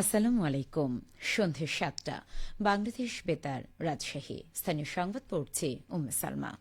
আসসালামু আলাইকুম। সন্ধে সাতটা। বাংলাদেশ বেতার রাজশাহী। স্থানীয় সংবাদ পড়ছে উম সালমা।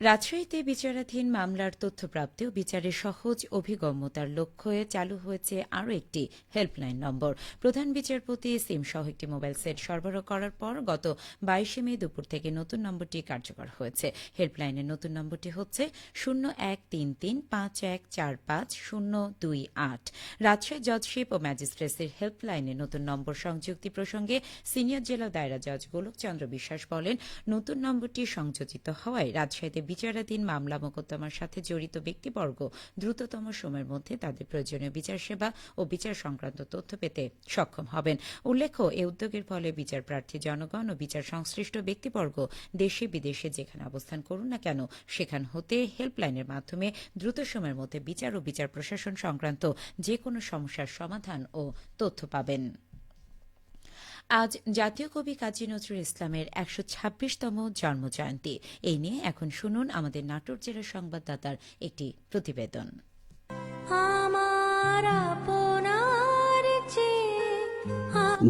রাজশাহীতে বিচারাধীন মামলার তথ্য প্রাপ্তি ও বিচারের সহজ অভিগম্যতার লক্ষ্যে চালু হয়েছে আরও একটি হেল্পলাইন নম্বর। প্রধান বিচারপতি সিম সহ একটি মোবাইল সেট সরবরাহ করার পর গত বাইশে মে দুপুর থেকে নতুন নম্বরটি কার্যকর হয়েছে। হেল্পলাইনের নতুন নম্বরটি হচ্ছে শূন্য এক তিন তিন পাঁচ এক চার পাঁচ শূন্য দুই আট। রাজশাহী জজশিপ ও ম্যাজিস্ট্রেসির হেল্পলাইনের নতুন নম্বর সংযুক্তি প্রসঙ্গে সিনিয়র জেলা দায়রা জজ গোলকচন্দ্র বিশ্বাস বলেন, নতুন নম্বরটি সংযোজিত হওয়ায় রাজশাহীতে বিচারাধীন মামলা মোকদ্দমার সাথে জড়িত ব্যক্তিবর্গ দ্রুততম সময়ের মধ্যে তাদের প্রয়োজনীয় বিচার সেবা ও বিচার সংক্রান্ত তথ্য পেতে সক্ষম হবেন। উল্লেখ্য, এ উদ্যোগের ফলে বিচার প্রার্থী জনগণ ও বিচার সংশ্লিষ্ট ব্যক্তিবর্গ দেশে বিদেশে যেখানে অবস্থান করুন না কেন, সেখান হতে হেল্পলাইনের মাধ্যমে দ্রুত সময়ের মধ্যে বিচার ও বিচার প্রশাসন সংক্রান্ত যে কোনো সমস্যার সমাধান ও তথ্য পাবেন। আজ জাতীয় কবি কাজী নজরুল ইসলামের একশো ছাব্বিশতম জন্মজয়ন্তী। এই নিয়ে এখন শুনুন আমাদের নাটোর জেলার সংবাদদাতার একটি প্রতিবেদন।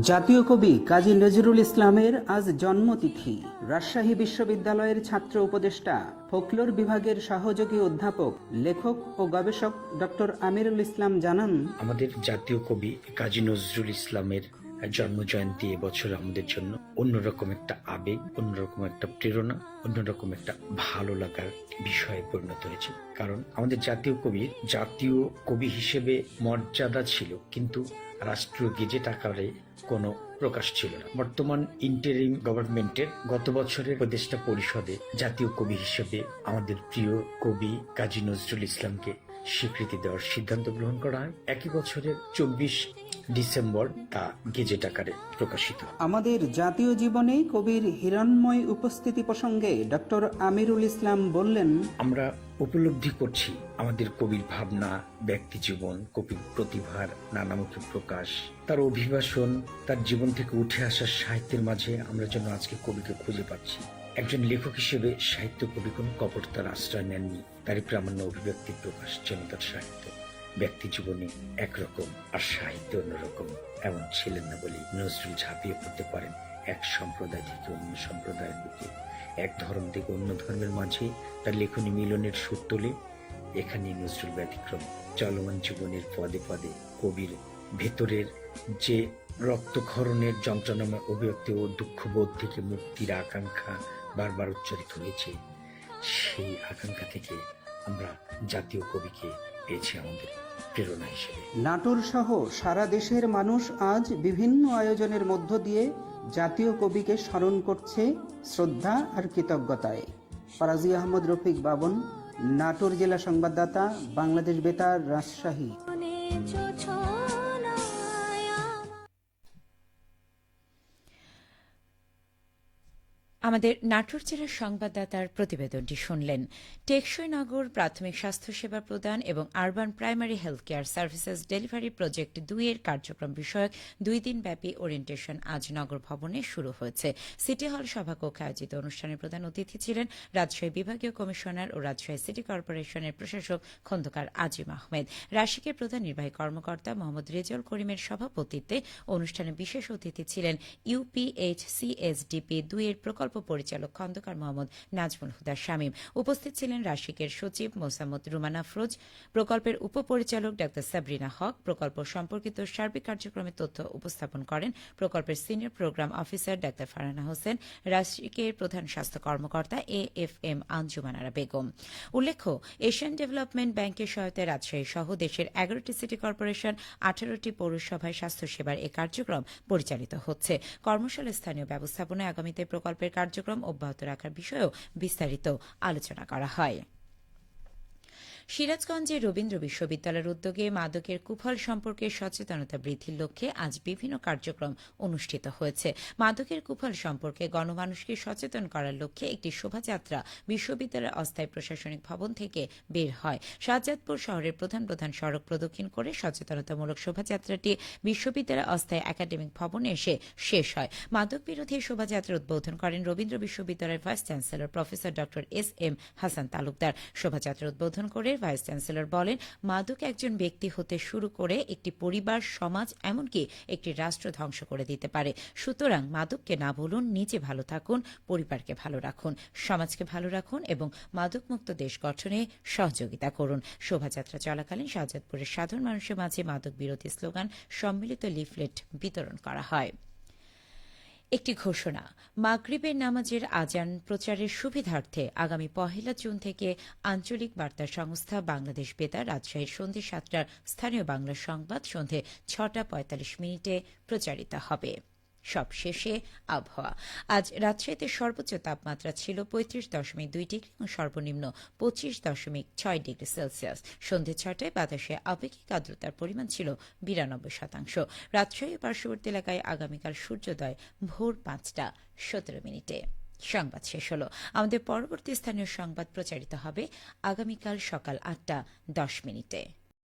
জাতীয় কবি কাজী নজরুল ইসলামের আজ জন্মতিথি। রাজশাহী বিশ্ববিদ্যালয়ের ছাত্র উপদেষ্টা ফোকলোর বিভাগের সহযোগী অধ্যাপক লেখক ও গবেষক ডক্টর আমিরুল ইসলাম জানান আমাদের জাতীয় কবি কাজী নজরুল ইসলামের জন্ম জয়ন্তী এবছর আমাদের জন্য অন্যরকম একটা আবেগ, অন্যরকম একটা প্রেরণা, অন্যরকম একটা ভালো লাগার বিষয়ে পরিণত হয়েছে। কারণ আমাদের জাতীয় কবির জাতীয় কবি হিসেবে মর্যাদা ছিল, কিন্তু রাষ্ট্রীয় গেজেট আকারে কোনো প্রকাশ ছিল না। বর্তমান ইন্টারিম গভর্নমেন্টের গত বছরের উপদেষ্টা পরিষদে জাতীয় কবি হিসেবে আমাদের প্রিয় কবি কাজী নজরুল ইসলামকে স্বীকৃতি দেওয়ার সিদ্ধান্ত গ্রহণ করা হয়। একই বছরের চব্বিশ ডিসেম্বর তা গেজেট আকারে প্রকাশিত। আমাদের জাতীয় জীবনে কবির হিরণময় উপস্থিতি প্রসঙ্গে ডক্টর আমিরুল ইসলাম বললেন আমরা উপলব্ধি করছি আমাদের কবির ভাবনা ব্যক্তি জীবন কবির প্রতিভার নানামুখী প্রকাশ তার অভিবাসন তার জীবন থেকে উঠে আসা সাহিত্যের মাঝে আমরা যেন আজকে কবিকে খুঁজে পাচ্ছি। একজন লেখক হিসেবে সাহিত্য কবি কোন কোনো কপটতার আশ্রয় নেননি তারই প্রামাণ্য অভিব্যক্তির প্রকাশ যেন তার সাহিত্য। ব্যক্তি জীবনে একরকম আর সাহিত্য অন্যরকম। এমন ছিলেন না বলে নজরুল ঝাঁপিয়ে পড়তে পারেন এক সম্প্রদায় থেকে অন্য সম্প্রদায়ের বুকে। এক ধর্ম থেকে অন্য ধর্মের মাঝে তার লেখনী মিলনের সুর তোলে। এখানে নজরুল ব্যতিক্রম। চলমান জীবনের পদে পদে কবির ভেতরের যে রক্তক্ষরণের যন্ত্রণাময় অভিব্যক্তি ও দুঃখবোধ থেকে মুক্তির আকাঙ্ক্ষা বারবার উচ্চারিত হয়েছে, সেই আকাঙ্ক্ষা থেকে আমরা জাতীয় কবিকে পেয়েছি আমাদের প্রেরণা হিসেবে। নাটোর সহ সারা দেশের মানুষ আজ বিভিন্ন আয়োজনের মধ্য দিয়ে জাতীয় কবিকে স্মরণ করছে শ্রদ্ধা আর কৃতজ্ঞতায়। ফারাজি আহমদ রফিক বাবন নাটোর জেলা সংবাদদাতা বাংলাদেশ বেতার রাজশাহী। আমাদের নাটোর জেলার সংবাদদাতার প্রতিবেদনটি শুনলেন। টেকসই নগর প্রাথমিক স্বাস্থ্যসেবা প্রদান এবং urban primary health care services delivery project দুইয়ের কার্যক্রম বিষয়ক দুই দিনব্যাপী ওরিয়েন্টেশন আজ নগর ভবনে শুরু হয়েছে। সিটি হল সভাকক্ষে আয়োজিত অনুষ্ঠানে প্রধান অতিথি ছিলেন রাজশাহী বিভাগীয় কমিশনার ও রাজশাহী সিটি কর্পোরেশনের প্রশাসক খন্দকার আজিম আহমেদ। রাশিকের প্রধান নির্বাহী কর্মকর্তা মোহাম্মদ রেজল করিমের সভাপতিত্বে অনুষ্ঠানে বিশেষ অতিথি ছিলেন ইউপিএইচসিএসডিপি দুইয়ের প্রকল্প পরিচালক খন্দকার মোহাম্মদ নাজমুল হুদা শামীম। উপস্থিত ছিলেন রাশিকের সচিব মোসাম্মদ রুমানা ফরোজ, প্রকল্পের উপপরিচালক ডাক্তার সাবরিনা হক, প্রকল্প সম্পর্কিত সার্বিক কার্যক্রমের তথ্য উপস্থাপন করেন প্রকল্পের senior programme officer doctor Farhana Hossain, রাশিকের প্রধান স্বাস্থ্য কর্মকর্তা A F M Anjumanara Begum. উল্লেখ্য, এশিয়ান ডেভেলপমেন্ট ব্যাংকের সহায়তায় রাজশাহী সহ দেশের এগারোটি সিটি কর্পোরেশন, আঠারোটি পৌরসভায় স্বাস্থ্যসেবার এ কার্যক্রম পরিচালিত হচ্ছে। কর্মশালা স্থানীয় ব্যবস্থাপনায় আগামীতে প্রকল্পের কার্যক্রম অব্যাহত রাখার বিষয়েও বিস্তারিত আলোচনা করা হয়। সিরাজগঞ্জে রবীন্দ্র বিশ্ববিদ্যালয়ের উদ্যোগে মাদকের কুফল সম্পর্কে সচেতনতা বৃদ্ধির লক্ষ্যে আজ বিভিন্ন কার্যক্রম অনুষ্ঠিত হয়েছে। মাদকের কুফল সম্পর্কে গণমানুষকে সচেতন করার লক্ষ্যে একটি শোভাযাত্রা বিশ্ববিদ্যালয়ের অস্থায়ী প্রশাসনিক ভবন থেকে বের হয়। শাহজাদপুর শহরের প্রধান প্রধান সড়ক প্রদক্ষিণ করে সচেতনতামূলক শোভাযাত্রাটি বিশ্ববিদ্যালয়ের অস্থায়ী একাডেমিক ভবনে এসে শেষ হয়। মাদক বিরোধী শোভাযাত্রা উদ্বোধন করেন রবীন্দ্র বিশ্ববিদ্যালয়ের ভাইস চ্যান্সেলর প্রফেসর ড এস এম হাসান তালুকদার। শোভাযাত্রা উদ্বোধন করে বিশ্ববিদ্যালয়ের ভাইস চ্যান্সেলর বলেন, মাদক একজন ব্যক্তি হতে শুরু করে একটি পরিবার, সমাজ, এমনকি একটি রাষ্ট্র ধ্বংস করে দিতে পারে। সুতরাং মাদককে না বলুন, নিজে ভালো থাকুন, পরিবারকে ভালো রাখুন, সমাজকে ভালো রাখুন এবং মাদকমুক্ত দেশ গঠনে সহযোগিতা করুন। শোভাযাত্রা চলাকালীন শাহজাদপুরের সাধারণ মানুষের মাঝে মাদক বিরোধী স্লোগান, সম্মিলিত লিফলেট বিতরণ করা হয়। একটি ঘোষণা। মাগরীবের নামাজের আজান প্রচারের সুবিধার্থে আগামী পহেলা জুন থেকে আঞ্চলিক বার্তা সংস্থা বাংলাদেশ বেতার রাজশাহীর সন্ধে সাতটার স্থানীয় বাংলা সংবাদ সন্ধে ছটা পঁয়তাল্লিশ মিনিটে প্রচারিত হবে। সব শেষে আবহাওয়া। আজ রাজশাহীতে সর্বোচ্চ তাপমাত্রা ছিল পঁয়ত্রিশ দশমিক দুই ডিগ্রি এবং সর্বনিম্ন পঁচিশ দশমিক ছয় ডিগ্রি সেলসিয়াস। সন্ধে ছটায় বাতাসে আপেক্ষিক আর্দ্রতার পরিমাণ ছিল বিরানব্বই শতাংশ। রাজশাহী পার্শ্ববর্তী এলাকায় আগামীকাল সূর্যোদয় ভোর পাঁচটা সতেরো মিনিটে। সংবাদ শেষ হলো। আমাদের পরবর্তী স্থানীয় সংবাদ প্রচারিত হবে আগামীকাল সকাল আটটা দশ মিনিটে।